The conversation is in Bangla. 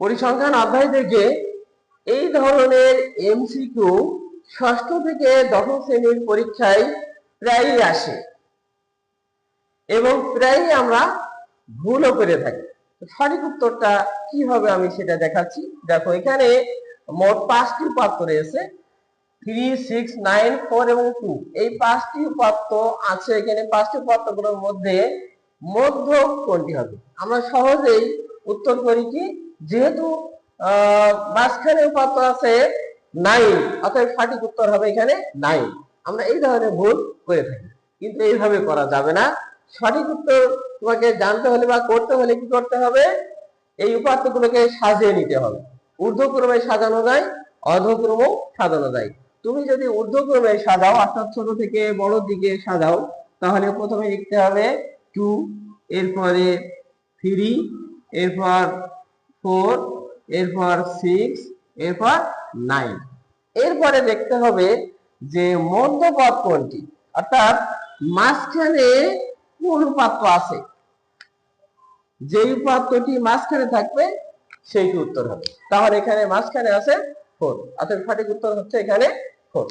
পরিসংখ্যান অধ্যায় থেকে এই ধরনের এমসিকিউ ষষ্ঠ থেকে দশম শ্রেণির পরীক্ষায় প্রায়ই আসে। এবং প্রায়ই আমরা ভুলও করে থাকি। সঠিক উত্তরটা কি হবে আমি সেটা দেখাচ্ছি। দেখো, এখানে মোট পাঁচটি উপাত্ত রয়েছে। থ্রি সিক্স নাইন ফোর এবং টু এই পাঁচটি উপাত্ত আছে এখানে। পাঁচটি উপাত্তগুলোর মধ্যে মধ্য কোনটি হবে? আমরা সহজেই উত্তর করি কি? যেহেতু মাঝখানে উপাত্ত আছে নাইন অতএব সঠিক উত্তর হবে এখানে নাইন আমরা এই ধরনের ভুল করে থাকি, কিন্তু এইভাবে করা যাবে না। সঠিক উত্তর তোমাকে জানতে হলে বা করতে হলে কি করতে হবে? এই উপাত্তগুলোকে সাজিয়ে নিতে হবে। ঊর্ধ্বক্রমে সাজানো যায়, অধক্রমেও সাজানো যায়। তুমি যদি ঊর্ধ্বক্রমে সাজাও, অর্থাৎ ছোট থেকে বড় দিকে সাজাও, তাহলে প্রথমে লিখতে হবে টু এরপরে থ্রি এরপর ফোর, এরপর সিক্স, এরপর নাইন। এরপরে দেখতে হবে যে মধ্যপদ কোনটি? অর্থাৎ মাঝখানে কোন উপাত্ত আছে? যে উপাত্তটি মাঝখানে থাকবে, সেইটি উত্তর হবে। তাহলে এখানে মাঝখানে আছে ফোর অর্থাৎ সঠিক উত্তর হচ্ছে এখানে ফোর